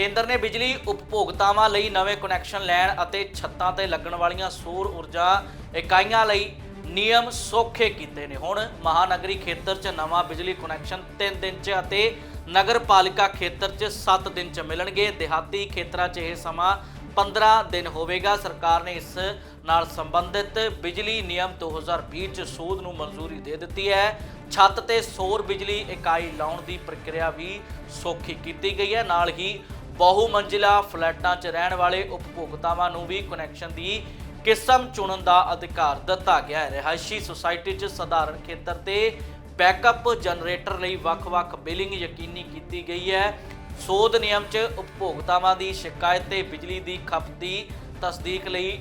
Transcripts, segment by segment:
ਕੇਂਦਰ ਨੇ ਬਿਜਲੀ ਉਪਭੋਗਤਾਵਾਂ ਲਈ ਨਵੇਂ ਕਨੈਕਸ਼ਨ ਲੈਣ ਅਤੇ ਛੱਤਾਂ ਤੇ ਲੱਗਣ ਵਾਲੀਆਂ ਸੌਰ ਊਰਜਾ ਇਕਾਈਆਂ ਲਈ ਨਿਯਮ ਸੌਖੇ ਕੀਤੇ ਨੇ। ਹੁਣ ਮਹਾਨਗਰੀ ਖੇਤਰ 'ਚ ਨਵਾਂ ਬਿਜਲੀ ਕਨੈਕਸ਼ਨ 3 ਦਿਨ 'ਚ ਅਤੇ ਨਗਰਪਾਲਿਕਾ ਖੇਤਰ 'ਚ 7 ਦਿਨ 'ਚ ਮਿਲਣਗੇ। ਦਿਹਾਤੀ ਖੇਤਰਾਂ 'ਚ ਇਹ ਸਮਾਂ 15 ਦਿਨ ਹੋਵੇਗਾ। ਸਰਕਾਰ ਨੇ ਇਸ ਨਾਲ ਸੰਬੰਧਿਤ ਬਿਜਲੀ ਨਿਯਮ 2020 ਚ ਸੋਧ ਨੂੰ ਮਨਜ਼ੂਰੀ ਦੇ ਦਿੱਤੀ ਹੈ। ਛੱਤ ਤੇ ਸੌਰ ਬਿਜਲੀ ਇਕਾਈ ਲਾਉਣ ਦੀ ਪ੍ਰਕਿਰਿਆ ਵੀ ਸੌਖੀ ਕੀਤੀ ਗਈ ਹੈ। ਨਾਲ ਹੀ ਬਹੁ ਮੰਜ਼ਿਲਾ ਫਲੈਟਾਂ 'ਚ ਰਹਿਣ ਵਾਲੇ ਉਪਭੋਗਤਾਵਾਂ ਨੂੰ ਵੀ ਕਨੈਕਸ਼ਨ ਦੀ ਕਿਸਮ ਚੁਣਨ ਦਾ ਅਧਿਕਾਰ ਦਿੱਤਾ ਗਿਆ ਹੈ। ਰਿਹਾਇਸ਼ੀ ਸੁਸਾਇਟੀ 'ਚ ਸਧਾਰਨ ਖੇਤਰ ਤੇ ਬੈਕਅਪ ਜਨਰੇਟਰ ਲਈ ਵੱਖ-ਵੱਖ ਬਿਲਿੰਗ ਯਕੀਨੀ ਕੀਤੀ ਗਈ ਹੈ। ਸੋਧ ਨਿਯਮ 'ਚ ਉਪਭੋਗਤਾਵਾਂ ਦੀ ਸ਼ਿਕਾਇਤ ਤੇ ਬਿਜਲੀ ਦੀ ਖਪਤ ਦੀ ਤਸਦੀਕ ਲਈ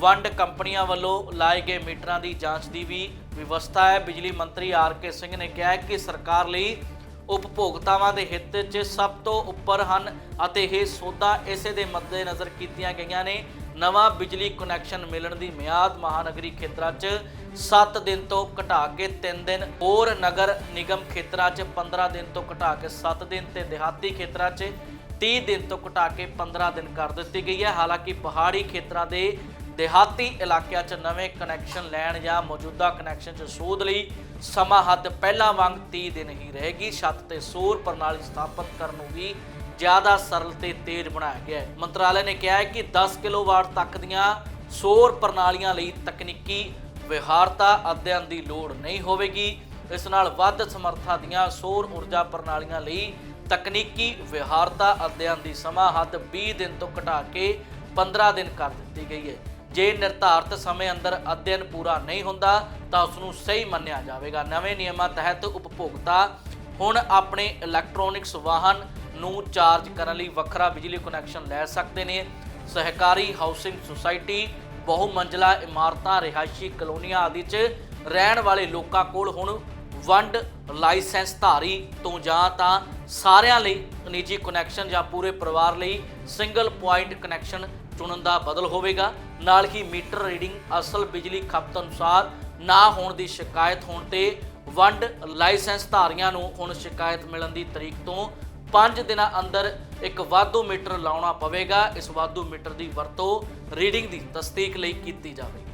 ਵੰਡ ਕੰਪਨੀਆਂ ਵੱਲੋਂ ਲਾਏ ਗਏ ਮੀਟਰਾਂ ਦੀ ਜਾਂਚ ਦੀ ਵੀ ਵਿਵਸਥਾ ਹੈ। ਬਿਜਲੀ ਮੰਤਰੀ ਆਰ ਕੇ ਸਿੰਘ ਨੇ ਕਿਹਾ ਹੈ ਕਿ ਸਰਕਾਰ ਲਈ ਉਪਭੋਗਤਾਵਾਂ ਦੇ ਹਿੱਤ 'ਚ ਸਭ ਤੋਂ ਉੱਪਰ ਹਨ ਅਤੇ ਇਹ ਸੌਦਾ ਇਸੇ ਦੇ ਮੱਦੇਨਜ਼ਰ ਕੀਤੀਆਂ ਗਈਆਂ ਨੇ। ਨਵਾਂ ਬਿਜਲੀ ਕਨੈਕਸ਼ਨ ਮਿਲਣ ਦੀ ਮਿਆਦ ਮਹਾਨਗਰੀ ਖੇਤਰਾਂ 'ਚ 7 ਦਿਨ ਤੋਂ ਘਟਾ ਕੇ 3 ਦਿਨ, ਹੋਰ ਨਗਰ ਨਿਗਮ ਖੇਤਰਾਂ 'ਚ 15 ਦਿਨ ਤੋਂ ਘਟਾ ਕੇ 7 ਦਿਨ ਤੇ ਦਿਹਾਤੀ ਖੇਤਰਾਂ 'ਚ 30 ਦਿਨ ਤੋਂ ਘਟਾ ਕੇ 15 ਦਿਨ ਕਰ ਦਿੱਤੀ ਗਈ ਹੈ। ਹਾਲਾਂਕਿ ਪਹਾੜੀ ਖੇਤਰਾਂ ਦੇ ਦਿਹਾਤੀ ਇਲਾਕਿਆਂ 'ਚ ਨਵੇਂ ਕਨੈਕਸ਼ਨ ਲੈਣ ਜਾਂ ਮੌਜੂਦਾ ਕਨੈਕਸ਼ਨ 'ਚ ਸੋਧ ਲਈ ਸਮਾਂ ਹੱਦ ਪਹਿਲਾਂ ਵਾਂਗ 30 ਦਿਨ ਹੀ ਰਹੇਗੀ। ਛੱਤ ਤੇ ਸੌਰ ਪ੍ਰਣਾਲੀ ਸਥਾਪਿਤ ਕਰਨ ਨੂੰ ਵੀ ਜ਼ਿਆਦਾ ਸਰਲ ਤੇ ਤੇਜ਼ ਬਣਾਇਆ ਗਿਆ ਹੈ। ਮੰਤਰਾਲੇ ਨੇ ਕਿਹਾ ਹੈ ਕਿ 10 ਕਿਲੋਵਾਟ ਤੱਕ ਦੀਆਂ ਸੋਰ ਪ੍ਰਣਾਲੀਆਂ ਲਈ ਤਕਨੀਕੀ ਵਿਹਾਰਤਾ ਅਧਿਐਨ ਦੀ ਲੋੜ ਨਹੀਂ ਹੋਵੇਗੀ। ਇਸ ਨਾਲ ਵੱਧ ਸਮਰੱਥਾ ਦੀਆਂ ਸੌਰ ਊਰਜਾ ਪ੍ਰਣਾਲੀਆਂ ਲਈ ਤਕਨੀਕੀ ਵਿਹਾਰਤਾ ਅਧਿਐਨ ਦੀ ਸਮਾਂ ਹੱਦ 20 ਦਿਨ ਤੋਂ ਘਟਾ ਕੇ 15 ਦਿਨ ਕਰ ਦਿੱਤੀ ਗਈ ਹੈ। ਜੇ ਨਿਰਧਾਰਤ ਸਮੇਂ ਅੰਦਰ ਅਧਿਐਨ ਪੂਰਾ ਨਹੀਂ ਹੁੰਦਾ, ਤਾਂ ਉਸ ਨੂੰ ਸਹੀ ਮੰਨਿਆ ਜਾਵੇਗਾ। ਨਵੇਂ ਨਿਯਮਾਂ ਤਹਿਤ ਉਪਭੋਗਤਾ ਹੁਣ ਆਪਣੇ ਇਲੈਕਟ੍ਰੋਨਿਕਸ ਵਾਹਨ ਨੂੰ ਚਾਰਜ ਕਰਨ ਲਈ ਵੱਖਰਾ ਬਿਜਲੀ ਕਨੈਕਸ਼ਨ ਲੈ ਸਕਦੇ ਨੇ। ਸਹਿਕਾਰੀ ਹਾਊਸਿੰਗ ਸੁਸਾਇਟੀ, ਬਹੁ ਮੰਜ਼ਲਾ ਇਮਾਰਤਾਂ, ਰਿਹਾਇਸ਼ੀ ਕਲੋਨੀਆਂ ਆਦਿ 'ਚ ਰਹਿਣ ਵਾਲੇ ਲੋਕਾਂ ਕੋਲ ਹੁਣ ਵੰਡ ਲਾਇਸੈਂਸ ਧਾਰੀ ਤੋਂ ਜਾਂ ਤਾਂ ਸਾਰਿਆਂ ਲਈ ਨਿੱਜੀ ਕਨੈਕਸ਼ਨ ਜਾਂ ਪੂਰੇ ਪਰਿਵਾਰ ਲਈ ਸਿੰਗਲ ਪੁਆਇੰਟ ਕਨੈਕਸ਼ਨ ਚੁਣਨ ਦਾ ਬਦਲ ਹੋਵੇਗਾ। ਨਾਲ ਹੀ ਮੀਟਰ ਰੀਡਿੰਗ ਅਸਲ ਬਿਜਲੀ ਖਪਤ ਅਨੁਸਾਰ ਨਾ ਹੋਣ ਦੀ ਸ਼ਿਕਾਇਤ ਹੋਣ ਤੇ ਵੰਡ ਲਾਇਸੈਂਸ ਧਾਰੀਆਂ ਨੂੰ ਹੁਣ ਸ਼ਿਕਾਇਤ ਮਿਲਣ ਦੀ ਤਰੀਕ ਤੋਂ 5 ਦਿਨਾਂ ਅੰਦਰ ਇੱਕ ਵਾਧੂ ਮੀਟਰ ਲਾਉਣਾ ਪਵੇਗਾ। ਇਸ ਵਾਧੂ ਮੀਟਰ ਦੀ ਵਰਤੋਂ ਰੀਡਿੰਗ ਦੀ ਤਸਦੀਕ ਲਈ ਕੀਤੀ ਜਾਵੇਗੀ।